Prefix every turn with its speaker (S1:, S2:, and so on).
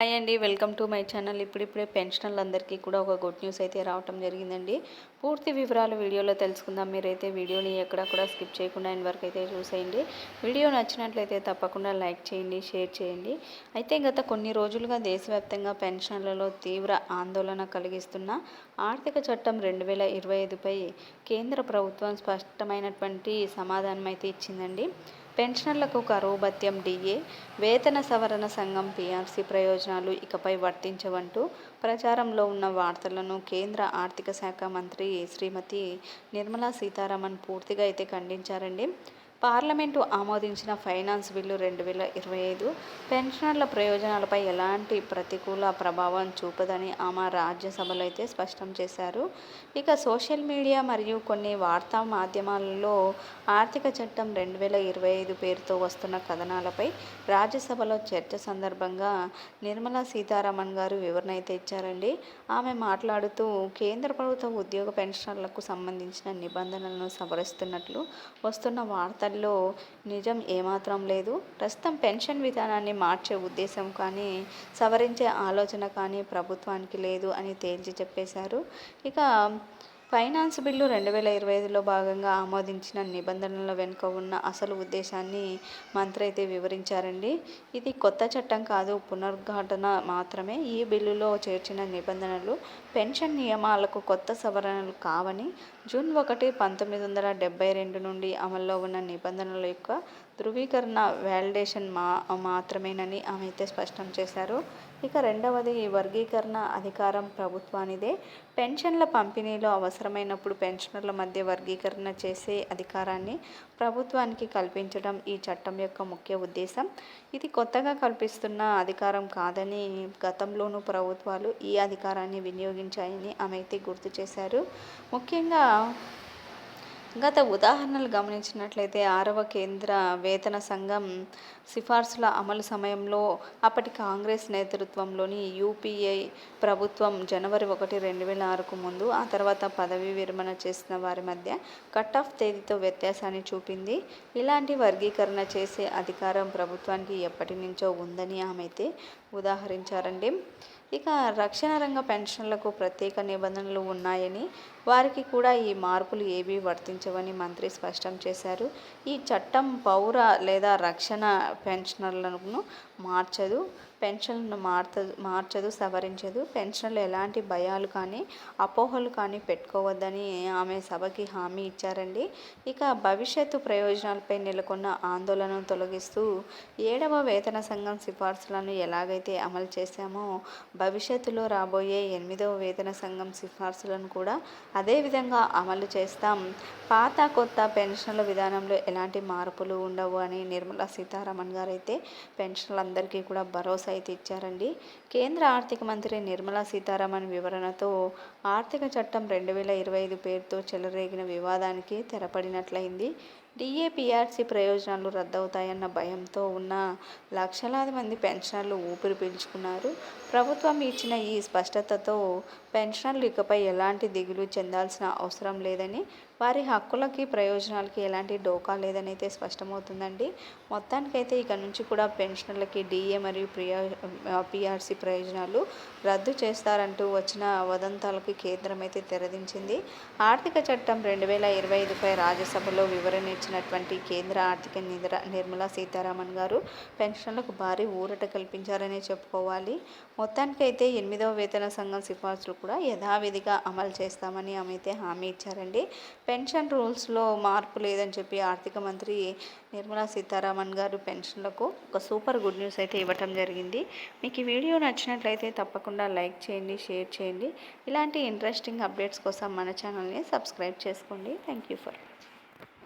S1: Hi అండి welcome to my channel. ఇప్పుడిప్పుడే పెన్షనర్లందరికీ కూడా ఒక గుడ్ న్యూస్ అయితే రావటం జరిగిందండి. పూర్తి వివరాలు వీడియోలో తెలుసుకుందాం. మీరైతే వీడియోని ఎక్కడ కూడా స్కిప్ చేయకుండా ఇన్ వరకు అయితే చూసేయండి. వీడియో నచ్చినట్లయితే తప్పకుండా లైక్ చేయండి షేర్ చేయండి. అయితే గత కొన్ని రోజులుగా దేశవ్యాప్తంగా పెన్షన్లలో తీవ్ర ఆందోళన కలిగిస్తున్న ఆర్థిక చట్టం రెండు వేల ఇరవై ఐదుపై కేంద్ర ప్రభుత్వం స్పష్టమైనటువంటి సమాధానం అయితే ఇచ్చిందండి. పెన్షనర్లకు కరువు భత్యం డిఏ వేతన సవరణ సంఘం పీఆర్సీ ప్రయోజనాలు ఇకపై వర్తించవంటూ ప్రచారంలో ఉన్న వార్తలను కేంద్ర ఆర్థిక శాఖ మంత్రి శ్రీమతి నిర్మలా సీతారామన్ పూర్తిగా అయితే ఖండించారండి. పార్లమెంటు ఆమోదించిన ఫైనాన్స్ బిల్లు రెండు వేల ఇరవై ఐదు పెన్షనర్ల ప్రయోజనాలపై ఎలాంటి ప్రతికూల ప్రభావం చూపదని ఆమె రాజ్యసభలో అయితే స్పష్టం చేశారు. ఇక సోషల్ మీడియా మరియు కొన్ని వార్తా మాధ్యమాలలో ఆర్థిక చట్టం రెండు వేల ఇరవై ఐదు పేరుతో వస్తున్న కథనాలపై రాజ్యసభలో చర్చ సందర్భంగా నిర్మలా సీతారామన్ గారు వివరణ అయితే ఇచ్చారండి. ఆమె మాట్లాడుతూ కేంద్ర ప్రభుత్వ ఉద్యోగ పెన్షనర్లకు సంబంధించిన నిబంధనలను సవరిస్తున్నట్లు వస్తున్న వార్త వార్తల్లో నిజం ఏమాత్రం లేదు. ప్రస్తుతం పెన్షన్ విధానాన్ని మార్చే ఉద్దేశం కానీ సవరించే ఆలోచన కానీ ప్రభుత్వానికి లేదు అని తేల్చి చెప్పేశారు. ఇక ఫైనాన్స్ బిల్లు రెండు వేల ఇరవై ఐదులో భాగంగా ఆమోదించిన నిబంధనల వెనుక ఉన్న అసలు ఉద్దేశాన్ని మంత్రి అయితే వివరించారండి. ఇది కొత్త చట్టం కాదు పునర్ఘటన మాత్రమే. ఈ బిల్లులో చేర్చిన నిబంధనలు పెన్షన్ నియమాలకు కొత్త సవరణలు కావని జూన్ ఒకటి పంతొమ్మిది వందల డెబ్బై రెండు నుండి అమల్లో ఉన్న నిబంధనల యొక్క ధృవీకరణ వ్యాలిడేషన్ మా మాత్రమేనని ఆమె అయితే స్పష్టం చేశారు. ఇక రెండవది వర్గీకరణ అధికారం ప్రభుత్వానిదే. పెన్షన్ల పంపిణీలో అవసరమైనప్పుడు పెన్షనర్ల మధ్య వర్గీకరణ చేసే అధికారాన్ని ప్రభుత్వానికి కల్పించడం ఈ చట్టం యొక్క ముఖ్య ఉద్దేశం. ఇది కొత్తగా కల్పిస్తున్న అధికారం కాదని గతంలోనూ ప్రభుత్వాలు ఈ అధికారాన్ని వినియోగించాయని ఆమె అయితే గుర్తు చేశారు. ముఖ్యంగా గత ఉదాహరణలు గమనించినట్లయితే ఆరవ కేంద్ర వేతన సంఘం సిఫార్సుల అమలు సమయంలో అప్పటి కాంగ్రెస్ నేతృత్వంలోని యూపీఐ ప్రభుత్వం జనవరి ఒకటి రెండు వేల ఆరుకు ముందు ఆ తర్వాత పదవీ విరమణ చేసిన వారి మధ్య కట్ ఆఫ్ తేదీతో వ్యత్యాసాన్ని చూపింది. ఇలాంటి వర్గీకరణ చేసే అధికారం ప్రభుత్వానికి ఎప్పటి నుంచో ఉందని ఆమె అయితే ఉదాహరించారండి. ఇక రక్షణ రంగ పెన్షన్లకు ప్రత్యేక నిబంధనలు ఉన్నాయని వారికి కూడా ఈ మార్పులు ఏవీ వర్తించవని మంత్రి స్పష్టం చేశారు. ఈ చట్టం పౌర లేదా రక్షణ పెన్షనర్లను మార్చదు పెన్షన్లను మార్త మార్చదు సవరించదు. పెన్షన్లు ఎలాంటి భయాలు కానీ అపోహలు కానీ పెట్టుకోవద్దని ఆమె సభకి హామీ ఇచ్చారండి. ఇక భవిష్యత్తు ప్రయోజనాలపై నెలకొన్న ఆందోళనను తొలగిస్తూ ఏడవ వేతన సంఘం సిఫార్సులను ఎలాగైతే అమలు చేశామో భవిష్యత్తులో రాబోయే ఎనిమిదవ వేతన సంఘం సిఫార్సులను కూడా అదేవిధంగా అమలు చేస్తాం. పాత కొత్త పెన్షన్ల విధానంలో ఎలాంటి మార్పులు ఉండవు అని నిర్మలా సీతారామన్ గారు అయితే పెన్షన్లందరికీ కూడా భరోసా అయితే ఇచ్చారండి. కేంద్ర ఆర్థిక మంత్రి నిర్మలా సీతారామన్ వివరణతో ఆర్థిక చట్టం రెండు వేల ఇరవై ఐదు పేరుతో చెలరేగిన వివాదానికి తెరపడినట్లయింది. డిఏపిఆర్సి ప్రయోజనాలు రద్దవుతాయన్న భయంతో ఉన్న లక్షలాది మంది పెన్షనర్లు ఊపిరి పీల్చుకున్నారు. ప్రభుత్వం ఇచ్చిన ఈ స్పష్టతతో పెన్షనర్లు ఇకపై ఎలాంటి దిగులు చెందాల్సిన అవసరం లేదని వారి హక్కులకి ప్రయోజనాలకి ఎలాంటి డోకా లేదని అయితే స్పష్టమవుతుందండి. మొత్తానికైతే ఇక నుంచి కూడా పెన్షనర్లకి డిఏ మరియు ప్రియా పిఆర్సి ప్రయోజనాలు రద్దు చేస్తారంటూ వచ్చిన వదంతాలకి కేంద్రం అయితే తెరదించింది. ఆర్థిక చట్టం రెండు వేల ఇరవై ఐదుపై రాజ్యసభలో వివరణ ఇచ్చినటువంటి కేంద్ర ఆర్థిక నిద్ర నిర్మలా సీతారామన్ గారు పెన్షన్లకు భారీ ఊరట కల్పించారనే చెప్పుకోవాలి. మొత్తానికైతే ఎనిమిదవ వేతన సంఘం సిఫార్సులు కూడా యథావిధిగా అమలు చేస్తామని ఆమె అయితే హామీ ఇచ్చారండి. పెన్షన్ రూల్స్లో మార్పు లేదని చెప్పి ఆర్థిక మంత్రి నిర్మలా సీతారామన్ గారు పెన్షన్లకు ఒక సూపర్ గుడ్ న్యూస్ అయితే ఇవ్వటం జరిగింది. మీకు ఈ వీడియో నచ్చినట్లయితే తప్పకుండా లైక్ చేయండి షేర్ చేయండి. ఇలాంటి ఇంట్రెస్టింగ్ అప్డేట్స్ కోసం మన ఛానల్ని సబ్స్క్రైబ్ చేసుకోండి. Thank you for